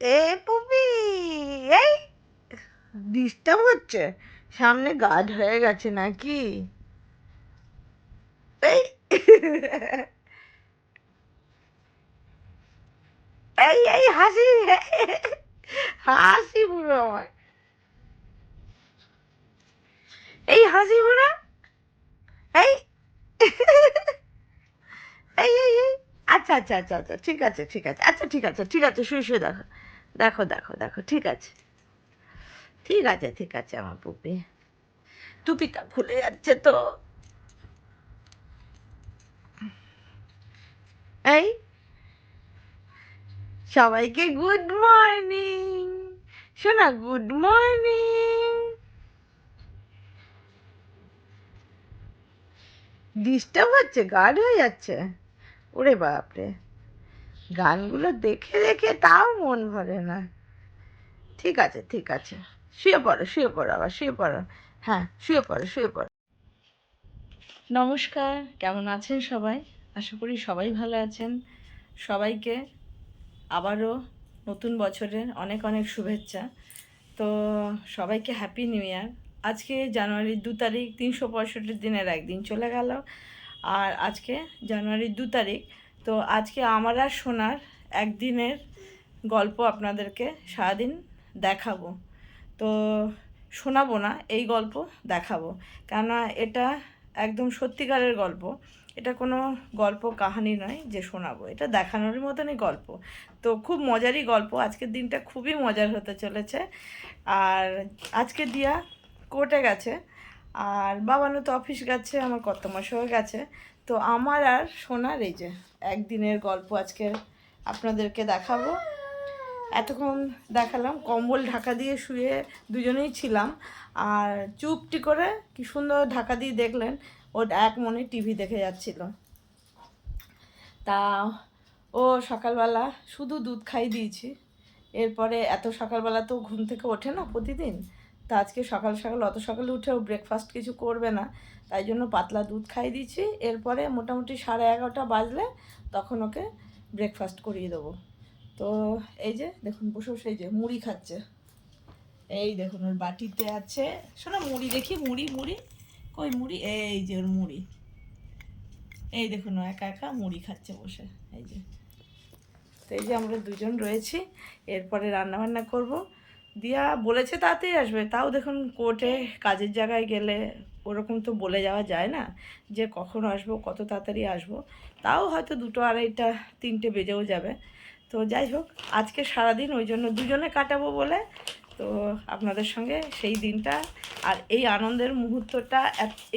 এ পুপি, এই, ডিস্টার্ব হচ্ছে? সামনে গার্ড হয়ে গেছে নাকি? এই এই এই, হাসি হাসি পুরো আমার। এই, হাসি পুরো? এই এই এই আচ্ছা আচ্ছা আচ্ছা আচ্ছা ঠিক আছে ঠিক আছে আচ্ছা ঠিক আছে ঠিক আছে, শুয়ে শুয়ে দেখো। দেখো দেখো দেখো, ঠিক আছে। ঠিক আছে ঠিক আছে আমার পুপি। টুপিটা খুলে যাচ্ছে তো। এই, সবাইকে গুড মর্নিং শোনা গুড মর্নিং ডিস্টার্ব হচ্ছে গার্ড হয়ে যাচ্ছে। ওরে বাপরে। গানগুলো দেখে দেখে তাও মন ভরে না। ঠিক আছে ঠিক আছে। শুয়ে পড়ো শুয়ে পড়ো আবার, শুয়ে পড়ো। হ্যাঁ শুয়ে পড়ো শুয়ে পড়ো। নমস্কার, কেমন আছেন সবাই? আশা করি সবাই ভালো আছেন। সবাইকে আবারও নতুন বছরের অনেক অনেক শুভেচ্ছা। তো সবাইকে হ্যাপি নিউ ইয়ার আজকে জানুয়ারির দু তারিখ, তিনশো পঁয়ষট্টি দিনের একদিন চলে গেল। আর আজকে জানুয়ারির দু তারিখ তো আজকে আমার আর সোনার একদিনের গল্প আপনাদেরকে সারাদিন দেখাবো। তো শোনাবো না, এই গল্প দেখাবো। কেননা এটা একদম সত্যিকারের গল্প। এটা কোনো গল্প কাহানি নয় যে শোনাবো। এটা দেখানোর মতনই গল্প। তো খুব মজারই গল্প। আজকের দিনটা খুবই মজার হতে চলেছে। আর আজকে দিয়া কোর্টে গেছে। আর বাবানু তো অফিস গেছে, আমার কত মাসও গেছে। তো আমার আর সোনার এই যে একদিনের গল্প আজকে আপনাদেরকে দেখাবো। এতক্ষণ দেখালাম, কম্বল ঢাকা দিয়ে শুয়ে দুজনেই ছিলাম। আর চুপটি করে কি সুন্দর ঢাকা দিয়ে দেখলেন ও এক মনে টিভি দেখে যাচ্ছিল। তা ও সকালবেলা শুধু দুধ খাই দিয়েছি। এরপরে এত সকালবেলা তো ঘুম থেকে ওঠে না প্রতিদিন। তা আজকে সকাল সকাল অত সকালে উঠেও ব্রেকফাস্ট কিছু করবে না। তাই জন্য পাতলা দুধ খাই দিয়েছি এরপরে মোটামুটি সাড়ে এগারোটা বাজলে তখন ওকে ব্রেকফাস্ট করিয়ে দেবো। তো এই যে, দেখুন বসে এই যে মুড়ি খাচ্ছে। এই দেখুন ওর বাটিতে আছে। শোনো মুড়ি দেখি, মুড়ি মুড়ি। কই মুড়ি? এই যে ওর মুড়ি। এই দেখুন ও একা একা মুড়ি খাচ্ছে বসে। এই যে। তো এই যে আমরা দুজন রয়েছি। এরপরে রান্না বান্না করব। দিয়া বলেছে তাড়াতাড়ি আসবে। তাও দেখুন কোর্টে কাজের জায়গায় গেলে ওরকম তো বলে যাওয়া যায় না যে কখন আসব, কত তাড়াতাড়ি আসব। তাও হয়তো দুটো আড়াইটা, তিনটে বেজেও যাবে। তো যাই হোক, আজকে সারাদিন ওই জন্য দুজনে কাটাবো বলে। তো আপনাদের সঙ্গে সেই দিনটা আর এই আনন্দের মুহূর্তটা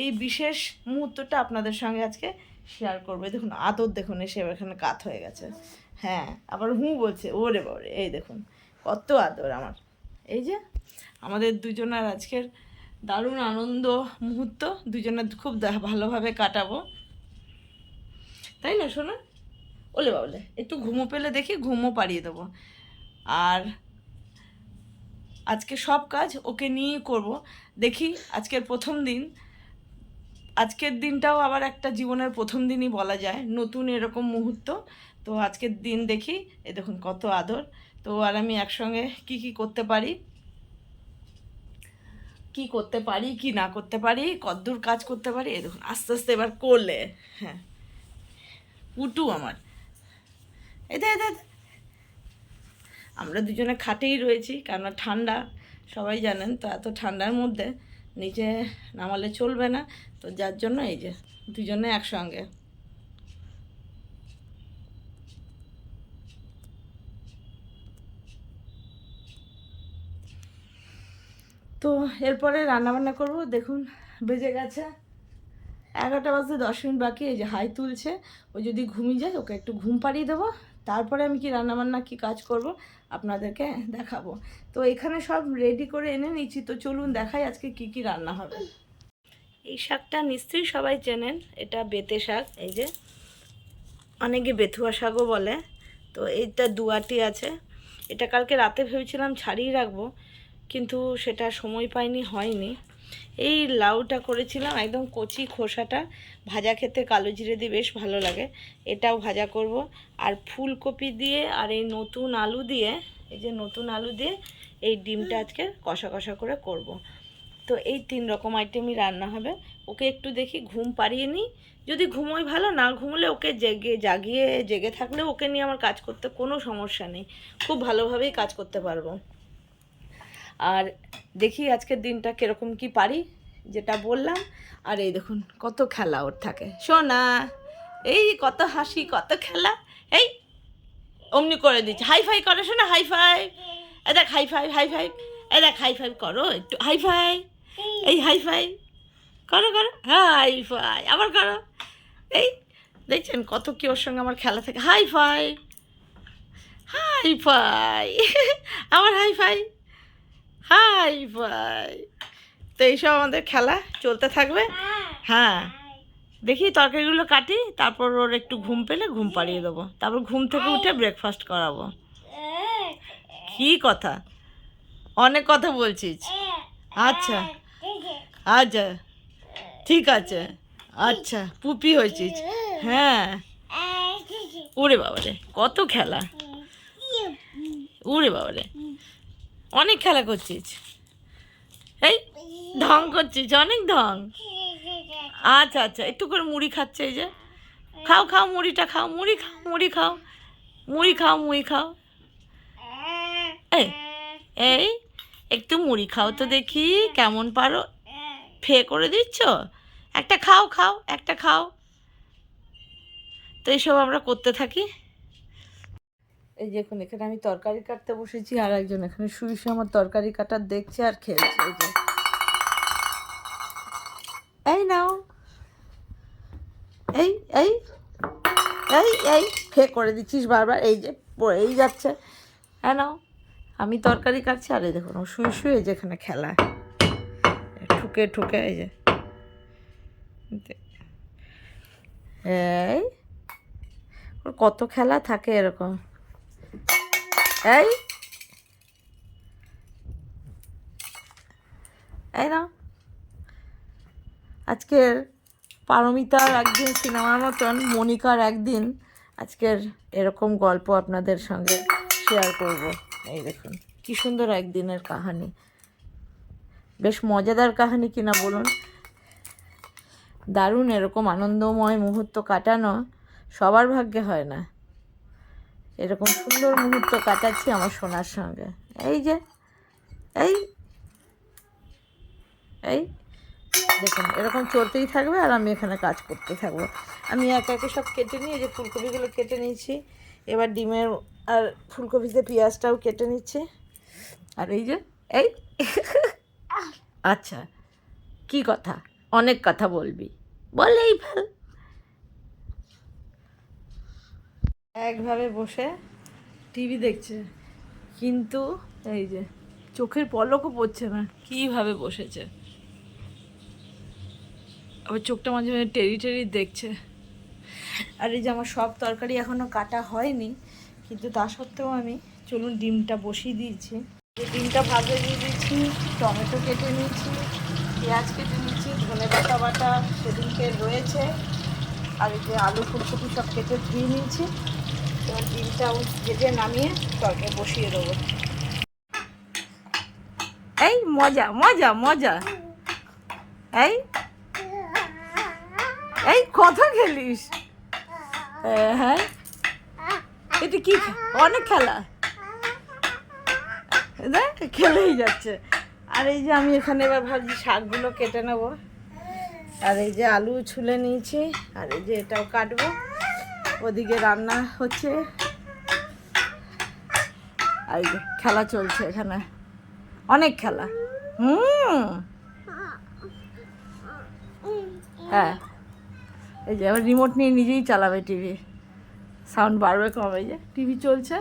এই বিশেষ মুহূর্তটা আপনাদের সঙ্গে আজকে শেয়ার করবে। দেখুন আদর দেখুন, এসে এখানে কাত হয়ে গেছে। হ্যাঁ আবার হু বলছে, ওরে বাবারে, এই দেখুন, কত আদর আমার। এই যে, আমাদের দুজনের আজকের দারুণ আনন্দ মুহূর্ত। দুজনে খুব ভালোভাবে কাটাবো। তাই না শোনা ওলে বাবলে একটু ঘুমো পেলে দেখি ঘুমও পাড়িয়ে দেবো। আর আজকে সব কাজ ওকে নিয়েই করব। দেখি আজকের প্রথম দিন। আজকের দিনটাও আবার একটা জীবনের প্রথম দিনই বলা যায়। নতুন এরকম মুহূর্ত। তো আজকের দিন দেখি। এ দেখুন কত আদর। তো আর আমি একসঙ্গে কি কি করতে পারি? কি করতে পারি, কি না করতে পারি কদ্দূর কাজ করতে পারি এ দেখুন, আস্তে আস্তে এবার করলে হ্যাঁ। পুটু আমার। এই দে দে। আমরা দুজনে খাটেই রয়েছি, কেননা ঠান্ডা, সবাই জানেন তো, এত ঠান্ডার মধ্যে নিচে নামালে চলবে না, তো যার জন্য এই যে, দুজনে একসঙ্গে। তো এরপরে রান্নাবান্না করব। দেখুন, বেজে গেছে এগারোটা বাজতে দশ মিনিট বাকি, এই যে হাই তুলছে। ও যদি ঘুমিয়ে যায়, ওকে একটু ঘুম পাড়িয়ে দেবো। তারপরে আমি কি রান্নাবান্না, কি কাজ করব আপনাদেরকে দেখাবো। তো এখানে সব রেডি করে এনে নিচ্ছি। তো চলুন দেখাই আজকে কি কি রান্না হবে। এই শাকটা নিশ্চয়ই সবাই চেনেন, এটা বেতে শাক। এই যে অনেকে বেথুয়া শাকও বলে। তো এইটা দুয়াটি আছে। এটা কালকে রাতে ভেবেছিলাম ছাড়িয়ে রাখব। কিন্তু সেটা সময় পাইনি, হয়নি। এই লাউটা করেছিলাম, একদম কচি খোসাটা। ভাজা খেতে কালো জিরে দিয়ে বেশ ভালো লাগে। এটাও ভাজা করব। আর ফুলকপি দিয়ে আর এই নতুন আলু দিয়ে, এই যে নতুন আলু দিয়ে এই ডিমটা আজকে কষা কষা করে করব। তো এই তিন রকম আইটেমই রান্না হবে। ওকে একটু দেখি, ঘুম পাড়িয়ে নিই। যদি ঘুমোই ভালো, না ঘুমলে ওকে জেগে, জাগিয়ে, জেগে থাকলে ওকে নিয়ে আমার কাজ করতে কোনো সমস্যা নেই। খুব ভালোভাবেই কাজ করতে পারব। আর দেখি আজকের দিনটা কীরকম কি পারি, যেটা বললাম। আর এই দেখুন, কত খেলা ওর থাকে। শোনা এই কত হাসি, কত খেলা। এই, অমনি করে দিচ্ছে। হাই ফাই করো শোনা হাই ফাই এ দেখ হাই ফাই হাই ফাই এ দেখ হাই ফাই করো একটু। হাই ফাই এই হাই ফাই করো করো। হাই ফাই আবার করো। এই, দেখছেন কত কি ওর সঙ্গে আমার খেলা থাকে। হাই ফাই হাই ফাই আবার হাই ফাই হাই ভাই। তো এইসব আমাদের খেলা চলতে থাকবে। হ্যাঁ। দেখি তরকারিগুলো কাটি, তারপর ওর একটু ঘুম পেলে ঘুম পাড়িয়ে দেবো। তারপর ঘুম থেকে উঠে ব্রেকফাস্ট করাবো। কি কথা? অনেক কথা বলছিস। আচ্ছা। আচ্ছা। ঠিক আছে। আচ্ছা পুপি হয়েছিস। হ্যাঁ। উড়ে বাবারে, কত খেলা। উড়ে বাবারে। অনেক খেলা করছিস। এই, ঢং করছিস, অনেক ঢং। আচ্ছা আচ্ছা একটু করে মুড়ি খাচ্ছে এই যে। খাও খাও মুড়িটা, খাও, মুড়ি খাও মুড়ি খাও। মুড়ি খাও মুড়ি খাও। এই এই, একটু মুড়ি খাও তো দেখি কেমন পারো। ফে করে দিচ্ছ? একটা খাও খাও, একটা খাও। তো এইসব আমরা করতে থাকি। এই যে এখন এখানে আমি তরকারি কাটতে বসেছি আর একজন এখানে শুয়ে শুয়ে আমার তরকারি কাটার দেখছে আর খেলছে এই যে। এই নাও। এই এই এই এই ফে করে দিচ্ছিস বারবার, এই যে পড়েই যাচ্ছে। হ্যাঁ নাও, আমি তরকারি কাটছি আর এই দেখুন শুয়ে শুয়ে যেখানে খেলা ঠুকে ঠুকে, এই যে। এই, ওর কত খেলা থাকে এরকম। এই। এই না আজকের পারমিতার একদিন, সিনেমার মতন মনিকার একদিন আজকের এরকম গল্প আপনাদের সঙ্গে শেয়ার করব। এই দেখুন, কি সুন্দর একদিনের কাহানি। বেশ মজাদার কাহানি কিনা বলুন। দারুণ এরকম আনন্দময় মুহূর্ত কাটানো সবার ভাগ্যে হয় না। এরকম সুন্দর মুহূর্ত কাটাচ্ছি আমার সোনার সঙ্গে। এই যে, এই এই, দেখুন, এরকম চলতেই থাকবে আর আমি এখানে কাজ করতে থাকব। আমি একে একে সব কেটে নিয়ে যে ফুলকপিগুলো কেটে নিয়েছি। এবার ডিমের আর ফুলকপিতে পেঁয়াজটাও কেটে নিচ্ছি। আর এই যে, এই আচ্ছা কি কথা? অনেক কথা বলবি। বললেই ভালো একভাবে বসে টিভি দেখছে। কিন্তু এই যে চোখের পলকও পড়ছে না। কীভাবে বসেছে? আবার চোখটা মাঝে মাঝে টেরি টেরি দেখছে। আর এই যে আমার সব তরকারি এখনও কাটা হয়নি, কিন্তু তা সত্ত্বেও আমি চলুন ডিমটা বসিয়ে দিয়েছি। ডিমটা ভাজে দিয়ে দিয়েছি, টমেটো কেটে নিয়েছি, পেঁয়াজ কেটে নিয়েছি, ধনে পাতা বাটা সেদিনকে রয়েছে। আর এই যে আলু ফুলকপি সব কেটে ধুয়ে নিয়েছি। এবার ডিমটা ভেজে নামিয়ে তরকারি বসিয়ে দেবো। এই, মজা মজা মজা। এই এই, কথা খেলিস। হ্যাঁ এটা কি অনেক খেলা। দেখ, খেলেই যাচ্ছে। আর এই যে আমি এখানে এবার ভাবছি শাকগুলো কেটে নেব। আর এই যে আলু ছুলে নিয়েছি, আর এই যে এটাও কাটবো। ওদিকে রান্না হচ্ছে। আর খেলা চলছে এখানে। অনেক খেলা। হুম। হ্যাঁ। এই যে আবার রিমোট নিয়ে নিজেই চালাবে টিভি সাউন্ড বাড়বে কমে। যে টিভি চলছে।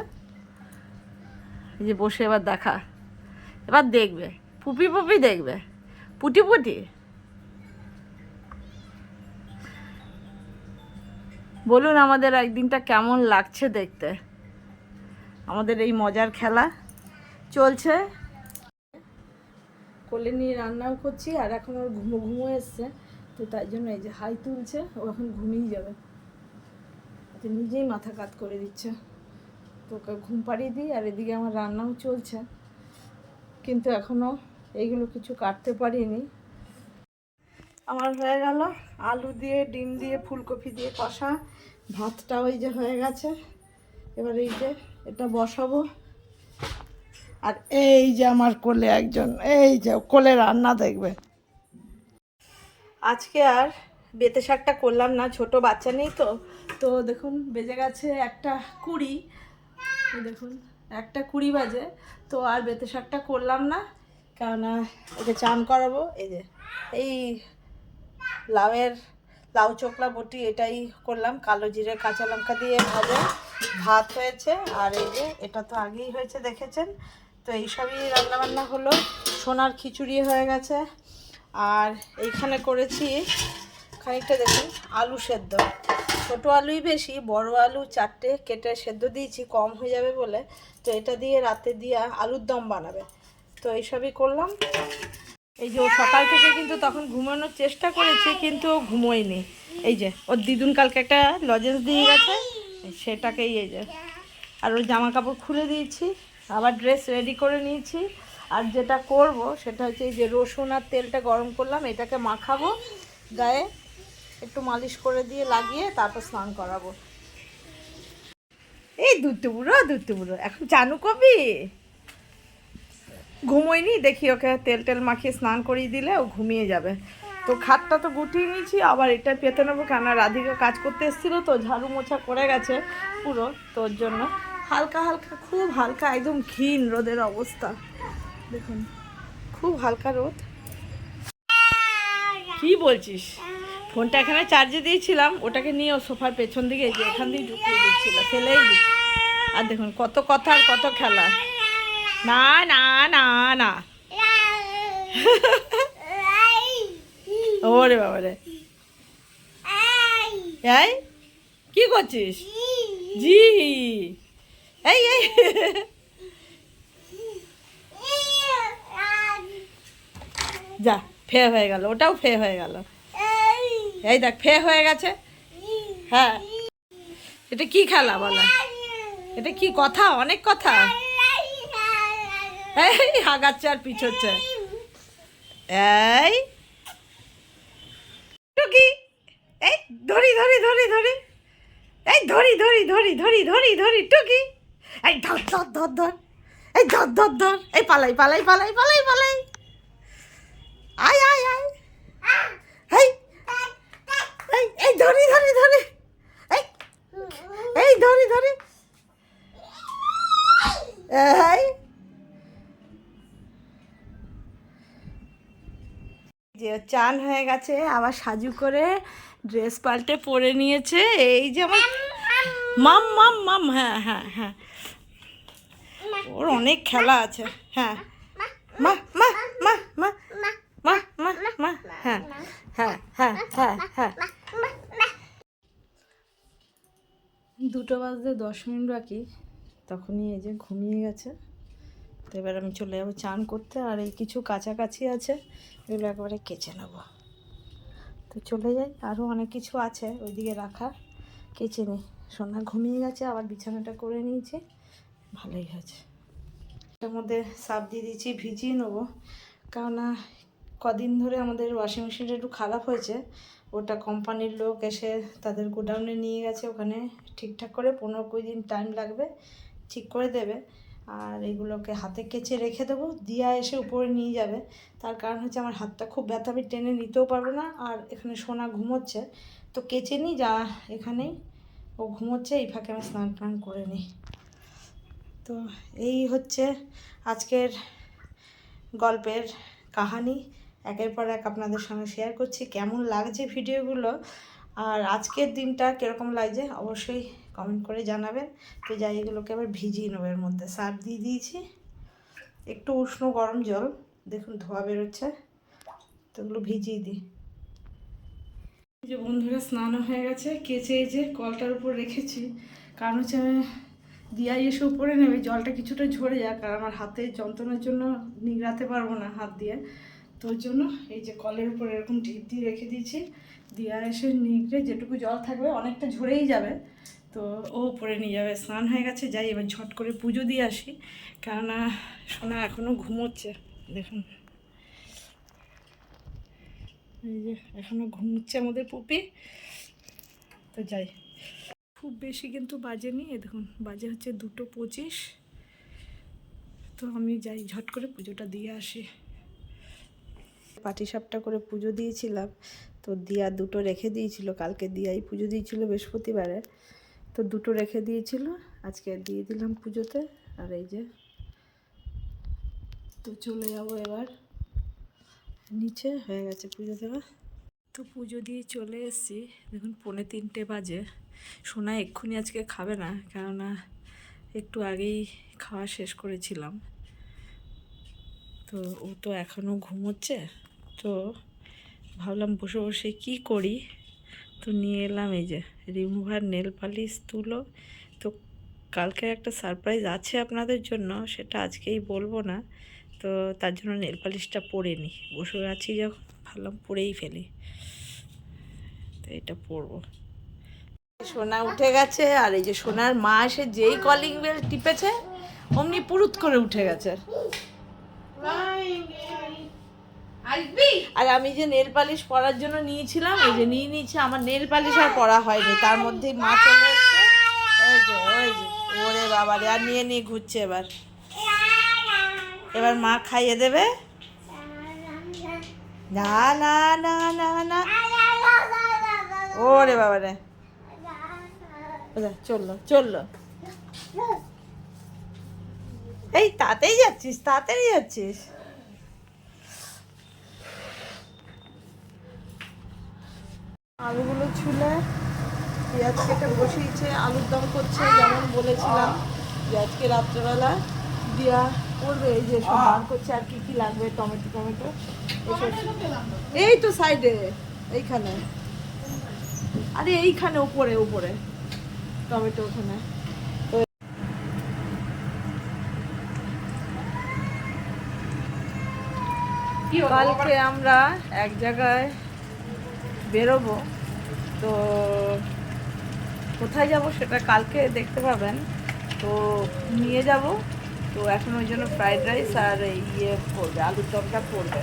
এই যে বসে এবার দেখা। এবার দেখবে। পুপি পুপি দেখবে। পুটি পুটি। বলুন আমাদের একদিনটা কেমন লাগছে দেখতে? আমাদের এই মজার খেলা চলছে। কোলে নিয়ে রান্নাও করছি, আর এখন ওর ঘুমো ঘুমো এসছে, তো তাই জন্য এই যে হাই তুলছে, ও এখন ঘুমিয়ে যাবে। তো নিজেই মাথা কাত করে দিচ্ছে। তো ওকে ঘুম পাড়িয়ে দিই, আর এদিকে আমার রান্নাও চলছে। কিন্তু এখনও এইগুলো কিছু কাটতে পারিনি। আমার হয়ে গেল। আলু দিয়ে, ডিম দিয়ে, ফুলকপি দিয়ে কষা। ভাতটা ওই যে হয়ে গেছে। এবার এই যে এটা বসাবো। আর এই যে আমার কোলে একজন, এই যে কোলে রান্না দেখবে। আজকে আর বেতে শাকটা করলাম না, ছোট বাচ্চা নেই তো। তো দেখুন, বেজে গেছে একটা কুড়ি। দেখুন, একটা কুড়ি বাজে। তো আর বেতে শাকটা করলাম না, কেননা ওকে চান করাবো। এই যে, এই লাউয়ের লাউ চোখলা বটি এটাই করলাম, কালো জিরে, কাঁচা লঙ্কা দিয়ে ভাজে। ভাত হয়েছে, আর এই যে এটা তো আগেই হয়েছে, দেখেছেন? তো এইসবই রান্নাবান্না হলো। সোনার খিচুড়ি হয়ে গেছে। আর এইখানে করেছি খানিকটা দেখুন, আলু সেদ্ধ। ছোটো আলুই বেশি, বড় আলু চারটে, কেটে সেদ্ধ দিয়েছি, কম হয়ে যাবে বলে। তো এটা দিয়ে রাতে দিয়ে আলুর দম বানাবে। তো এইসবই করলাম। এই যে ও সকাল থেকে কিন্তু তখন ঘুমানোর চেষ্টা করেছে, কিন্তু ও ঘুমোয়নি। এই যে, ওর দিদুন কালকে একটা লজেন্স দিয়ে গেছে সেটাকেই এই যে, আর ওর জামা কাপড় খুলে দিয়েছি, আবার ড্রেস রেডি করে নিয়েছি, আর যেটা করব সেটা হচ্ছে এই যে রসুন আর তেলটা গরম করলাম, এটাকে মাখাবো, গায়ে একটু মালিশ করে দিয়ে লাগিয়ে তারপর স্নান করাবো। এই দুধ বুড়ো দুধ বুড়ো এখন চানু কবি? ঘুমোয়নি, দেখি ওকে তেল টেল মাখিয়ে স্নান করিয়ে দিলে, ও ঘুমিয়ে যাবে। তো খাটটা তো গুটিয়ে নিয়েছি, আবার এটা পেতে নেব কেন রাধিকা কাজ করতে এসেছিল তো, ঝাড়ু মোছা করে গেছে পুরো তোর জন্য। হালকা হালকা, খুব হালকা, একদম ক্ষীণ রোদের অবস্থা। দেখুন, খুব হালকা রোদ। কি বলছিস? ফোনটা এখানে চার্জে দিয়েছিলাম, ওটাকে নিয়ে ও সোফার পেছন দিকে যে এখান দিয়ে ঢুকিয়ে দিচ্ছিল, ফেলেই আর দেখুন, কত কথা আর কত খেলা। না না না না। ওরে বাবা রে। এই কি করছিস? জি। এই এই। যা ফে হয়ে গেল ওটাও ফে হয়ে গেল। এই দেখ ফে হয়ে গেছে। হ্যাঁ। এটা কি খেলা বলো? এটা কি কথা? অনেক কথা। এই হাগাচ্ছে আর পিছোচ্ছে। এই। টুকি এই, ধরি ধরি ধরি ধরি। এই, ধরি ধরি ধরি ধরি ধরি ধরি টুকি এই, ধর ধর ধর ধর। এই, ধর ধর ধর। এই, পালাই পালাই পালাই পালাই পালাই। আয় আয় আয়। এই। এই এই, ধরি ধরি ধরি। এই। এই, ধরি ধরি। এই। যে চান হয়ে গেছে, আবার সাজু করে ড্রেস পাল্টে পরে নিয়েছে। এই যে আমার মাম মাম মাম হ্যাঁ হ্যাঁ হ্যাঁ। ওর অনেক খেলা আছে হ্যাঁ। মা মা মা মা মা মা মা হ্যাঁ হ্যাঁ হ্যাঁ হ্যাঁ হ্যাঁ। দুটো বাজতে দশ মিনিট বাকি, তখনই এই যে ঘুমিয়ে গেছে। তো এবার আমি চলে যাব চান করতে, আর এই কিছু কাছাকাছি আছে, এগুলো একবারে কেচে নেব। তো চলে যাই আরও অনেক কিছু আছে ওইদিকে রাখা কেচে নিই সোনা ঘুমিয়ে গেছে, আবার বিছানাটা করে নিয়েছি, ভালোই হয়েছে। এটার মধ্যে সাপ দিয়ে দিয়েছি, ভিজিয়ে নেব। কেননা কদিন ধরে আমাদের ওয়াশিং মেশিনটা একটু খারাপ হয়েছে, ওটা কোম্পানির লোক এসে তাদের গোডাউনে নিয়ে গেছে, ওখানে ঠিকঠাক করে পনেরো কুড়ি দিন টাইম লাগবে, ঠিক করে দেবে। আর এগুলোকে হাতে কেচে রেখে দেবো। দিয়া এসে উপরে নিয়ে যাবে। তার কারণ হচ্ছে আমার হাতটা খুব ব্যথা, আমি টেনে নিতেও পারব না। আর এখানে সোনা ঘুমোচ্ছে। তো কেচে নিই, যা এখানেই ও ঘুমোচ্ছে, এই ফাঁকে আমি স্নান টান করে নিই। তো এই হচ্ছে আজকের গল্পের কাহানি। একের পর এক আপনাদের সঙ্গে শেয়ার করছি। কেমন লাগছে ভিডিওগুলো আর আজকের দিনটা কীরকম লাগছে? অবশ্যই কমেন্ট করে জানাবেন। তো যাই, এগুলোকে আবার ভিজিয়ে নেব এর মধ্যে। সার দিয়ে দিয়েছি। একটু উষ্ণ গরম জল। দেখুন, ধোয়া বেরোচ্ছে। তো এগুলো ভিজিয়ে দিই। যে বন্ধুরা স্নানও হয়ে গেছে। কেচে এই যে কলটার উপর রেখেছি। কারণ হচ্ছে আমি দিয়াই এসে উপরে নেবে, জলটা কিছুটা ঝরে যাক। আর আমার হাতে যন্ত্রণার জন্য নিগড়াতে পারব না হাত দিয়ে। তো জন্য এই যে কলের উপর এরকম ঢিপ দিয়ে রেখে দিয়েছি। দিয়া এসে নিগড়ে যেটুকু জল থাকবে, অনেকটা ঝরেই যাবে। তো ও পরে নিয়ে যাবে। স্নান হয়ে গেছে, যাই এবার ঝট করে পুজো দিয়ে আসি। কেননা সোনা এখনও ঘুমোচ্ছে, দেখুন। এই যে এখনও ঘুমোচ্ছে আমাদের পুপি। তো যাই। খুব বেশি কিন্তু বাজেনি এ দেখুন, বাজে হচ্ছে দুটো পঁচিশ। তো আমি যাই, ঝট করে পুজোটা দিয়ে আসি। পাটিসাপটা করে পুজো দিয়েছিলাম, তো দিয়া দুটো রেখে দিয়েছিল, কালকে দিয়াই পুজো দিয়েছিল বৃহস্পতিবারে। তো দুটো রেখে দিয়েছিল, আজকে দিয়ে দিলাম পুজোতে, আর এই যে তো চলে যাব এবার নিচে, হয়ে গেছে পুজো দেওয়া। তো পুজো দিয়ে চলে এসেছি, দেখুন পৌনে তিনটে বাজে। সোনা এক্ষুনি আজকে খাবে না, কেননা একটু আগেই খাওয়া শেষ করেছিলাম। তো ও তো এখনও ঘুমোচ্ছে, তো ভাবলাম বসে বসে কি করি? তো নিয়ে এলাম, এই যে রিমুভার, নেল পালিশ, তুলো। তো কালকে একটা সারপ্রাইজ আছে আপনাদের জন্য, সেটা আজকেই বলব না। তো তার জন্য নেল পালিশটা পরে নিই বসে আছি যখন, ভাবলাম পরেই ফেলি। তো এটা পরবো। সোনা উঠে গেছে, আর এই যে সোনার মা এসে যেই কলিং বেল টিপেছে, অমনি পুরুত করে উঠে গেছে। আর আমি যে নেল পালিশ পরার জন্য নিয়েছিলাম, এই যে নিয়ে নিয়েছি, আমার নেল পালিশ আর পরা হয়নি। তার মধ্যে মা চলে এসছে। ওই যে, ওরে বাবা রে, আর নিয়ে নিয়ে ঘুরছে এবার। এবার মা খাইয়ে দেবে। না না না না না। ওরে বাবা রে। চলল চলল। এই, তাতেই যাচ্ছিস তাড়াতাড়ি যাচ্ছিস। আলুগুলো ছুলে পেঁয়াজ কেটে বসিয়েছে আলুর দম করছে যেমন বলেছিলাম যে আজকে রাত্রেবেলা দিয়া করবে এই যে সব বার করছে আর কি কি লাগবে টমেটো টমেটো। এই তো সাইডে এইখানে। আরে এইখানে উপরে উপরে। টমেটো ওখানে। কালকে আমরা এক জায়গায় বেরোবো। তো কোথায় যাব সেটা কালকে দেখতে পাবেন। তো নিয়ে যাব। তো এখন ওই জন্য ফ্রাইড রাইস আর ইয়ে করবে, আলুর দমটা পড়বে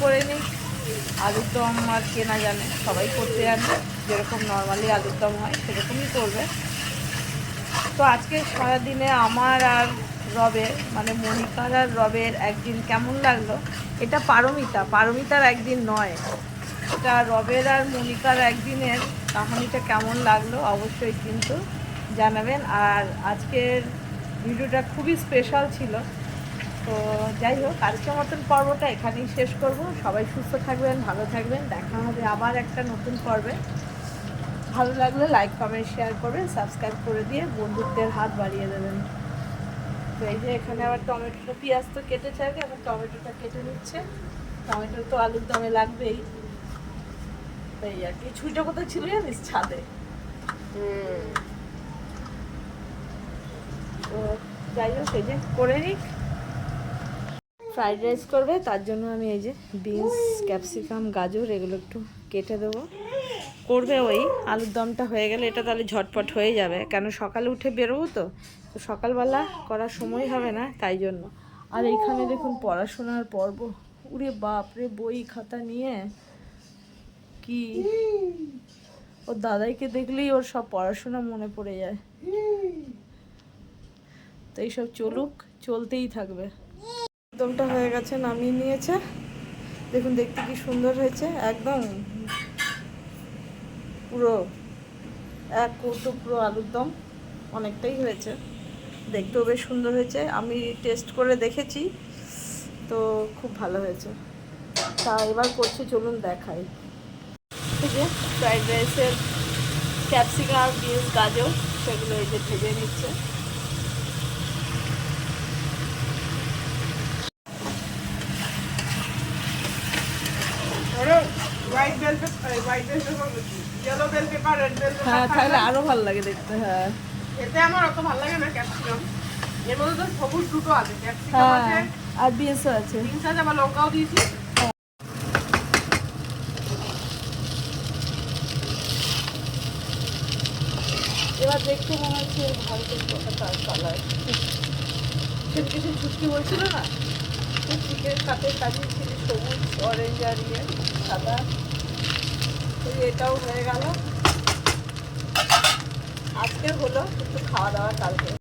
করে নিই। আলুর দম আর কেনা জানে, সবাই করতে জানে। যেরকম নর্মালি আলুর দম হয়, সেরকমই করবে। তো আজকে সারাদিনে আমার আর রবের মানে মনিকার আর রবের একদিন কেমন লাগল? এটা পারমিতা, পারমিতার একদিন নয়। এটা রবের আর মনিকার একদিনের কাহিনীটা কেমন লাগল অবশ্যই কিন্তু জানাবেন। আর আজকের ভিডিওটা খুবই স্পেশাল ছিল। তো যাই হোক, আজকের মতন পর্বটা এখানেই শেষ করব। সবাই সুস্থ থাকবেন, ভালো থাকবেন। দেখা হবে আবার একটা নতুন পর্বে। ভালো লাগলে লাইক কমেন্ট শেয়ার করবেন সাবস্ক্রাইব করে দিয়ে বন্ধুত্বের হাত বাড়িয়ে দেবেন। তো এই যে এখানে আবার টমেটো পেঁয়াজ তো কেটেছে আগে আবার টমেটোটা কেটে নিচ্ছে। টমেটো তো আলুর দমে লাগবেই। এই আর কি ছুঁইটা কোথায় ছিল জানিস? ছাদে। তো যাই হোক, এই যে করে নিক। ফ্রাইড রাইস করবে, তার জন্য আমি এই যে বিনস, ক্যাপসিকাম, গাজর, এগুলো একটু কেটে দেবো। করবে ওই আলুর দমটা হয়ে গেলে, এটা তাহলে ঝটপট হয়ে যাবে। কেন সকালে উঠে বেরোবো তো? তো সকালবেলা করার সময় হবে না, তাই জন্য। আর এইখানে দেখুন পড়াশোনার পর্ব। উরে বাপরে বই, খাতা নিয়ে কি? ওর দাদাইকে দেখলেই ওর সব পড়াশোনা মনে পড়ে যায়। তো এইসব চলুক, চলতেই থাকবে। একদমটা হয়ে গেছে, নামিয়ে নিয়েছে। দেখুন দেখতে কি সুন্দর হয়েছে, একদম পুরো এক কৌটো পুরো আলুর দম অনেকটাই হয়েছে। দেখতেও বেশ সুন্দর হয়েছে। আমি টেস্ট করে দেখেছি, তো খুব ভালো হয়েছে। তা এবার করছি, চলুন দেখাই। ঠিক আছে ফ্রাইড রাইসের ক্যাপসিকাম, বিনস, গাজর, সেগুলো এই যে ভেজে নিচ্ছে। হ্যাঁ তাহলে আরও ভালো লাগে দেখতে হ্যাঁ। এতে আমার অত ভালো লাগে না ক্যাপসিকাম। ছুটকি হ্যাঁ, বলছিল না? সবুজ অরেঞ্জ আর ইয়ে সাদা। এটাও হয়ে গেল। আজকে হলো একটু খাওয়া দাওয়া কালকে।